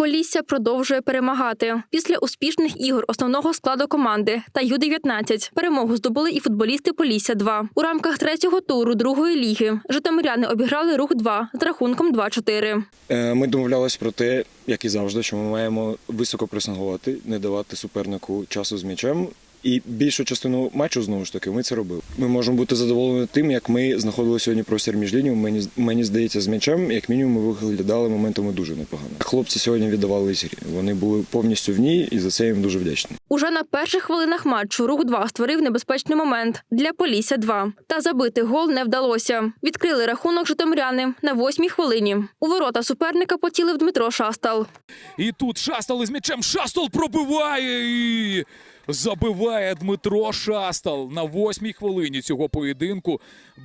Полісся продовжує перемагати. Після успішних ігор основного складу команди та Ю-19 перемогу здобули і футболісти Полісся 2 У рамках третього туру другої ліги Житомиряни обіграли рух 2 з рахунком 2-4. Е, Ми домовлялись про те, як і завжди, що ми маємо високо пресингувати, не давати супернику часу з м'ячем. І більшу частину матчу знову ж таки ми це робили. Ми можемо бути задоволені тим, як ми знаходили сьогодні простір між лініями. Мені мені здається, з м'ячем, як мінімум, ми виглядали моментами дуже непогано. Хлопці сьогодні віддавались грі. Вони були повністю в ній, і за це їм дуже вдячний. Уже на перших хвилинах матчу рух 2 створив небезпечний момент для Полісся 2 Та забити гол не вдалося. Відкрили рахунок житомиряни на восьмій хвилині. У ворота суперника поцілив Дмитро Шастал. І тут Шастал із м'ячем. Шастал пробиває і забиває Дмитро Шастал на восьмій хвилині цього поєдинку.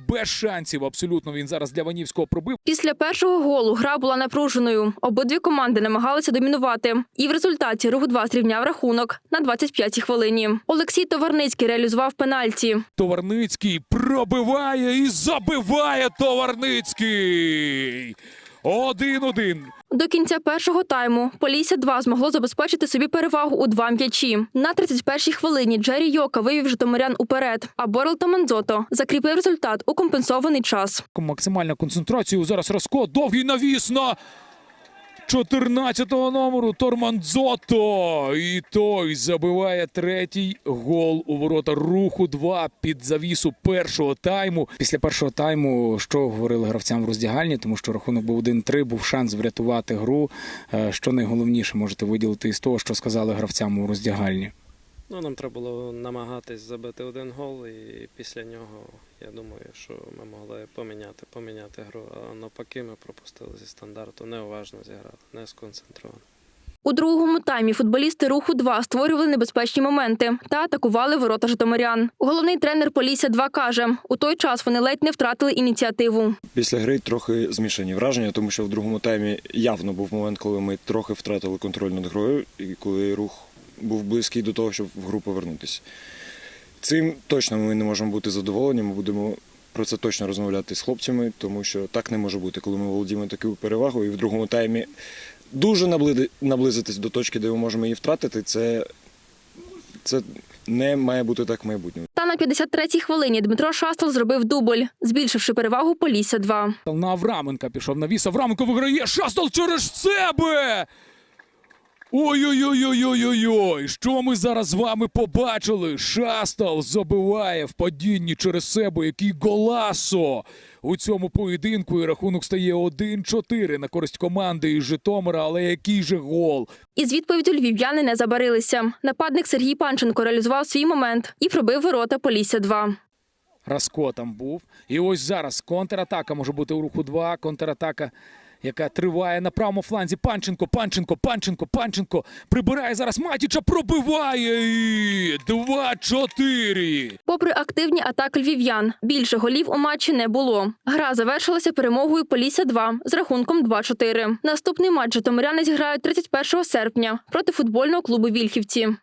Без шансів абсолютно він зараз для Ванівського пробив. Після першого голу гра була напруженою. Обидві команди намагалися домінувати. І в результаті рух 2 зрівняв рахунок на 25-й хвилині. Олексій Товарницький реалізував пенальті. Товарницький пробиває і забиває Товарницький. Один-один. До кінця першого тайму Полісся 2 змогло забезпечити собі перевагу у два м'ячі. На 31-й хвилині Джері Йока вивів житомирян уперед, а Борел Таманзото закріпив результат у компенсований час. Максимальна концентрація. Зараз Раско. Довгий навіс на 14-го номеру Тормандзото. І той забиває третій гол у ворота руху 2 під завісу першого тайму. Після першого тайму, що говорили гравцям в роздягальні, тому що рахунок був 1-3, був шанс врятувати гру. Е, Що найголовніше можете виділити із того, що сказали гравцям у роздягальні? Ну, нам треба було намагатись забити один гол, і після нього я думаю, що ми могли поміняти, поміняти гру. А навпаки, ми пропустили зі стандарту, неуважно зіграли, не сконцентровано. У другому таймі футболісти руху 2 створювали небезпечні моменти та атакували ворота житомирян. Головний тренер Полісся 2 каже: у той час вони ледь не втратили ініціативу. Після гри трохи змішані враження, тому що в другому таймі явно був момент, коли ми трохи втратили контроль над грою, і коли рух був близький до того, щоб в гру повернутися. Цим точно ми не можемо бути задоволені. Ми будемо про це точно розмовляти з хлопцями, тому що так не може бути, коли ми володіємо такою перевагою. І в другому таймі дуже наблизитись до точки, де ми можемо її втратити. Це, це не має бути так в майбутньому. Та на 53-й хвилині Дмитро Шастал зробив дубль, збільшивши перевагу Полісся 2 На Авраменка пішов навіс. Авраменко виграє. Шастал через себе. Ой-ой-ой-ой-ой-ой! Що ми зараз з вами побачили? Шастал забиває в падінні через себе. Який голасо! У цьому поєдинку і рахунок стає 1-4 на користь команди із Житомира, але який же гол? Із відповіддю львів'яни не забарилися. Нападник Сергій Панченко реалізував свій момент і пробив ворота Полісся 2 Раско там був. І ось зараз контратака може бути у руху 2. Контратака, яка триває на правому фланзі. Панченко, Панченко, Панченко, Панченко. Прибирає зараз Матіча, пробиває. І 2-4. Попри активні атаки львів'ян, більше голів у матчі не було. Гра завершилася перемогою Полісся 2 з рахунком 2-4. Наступний матч житомиряни зіграють 31 серпня проти футбольного клубу Вільхівці.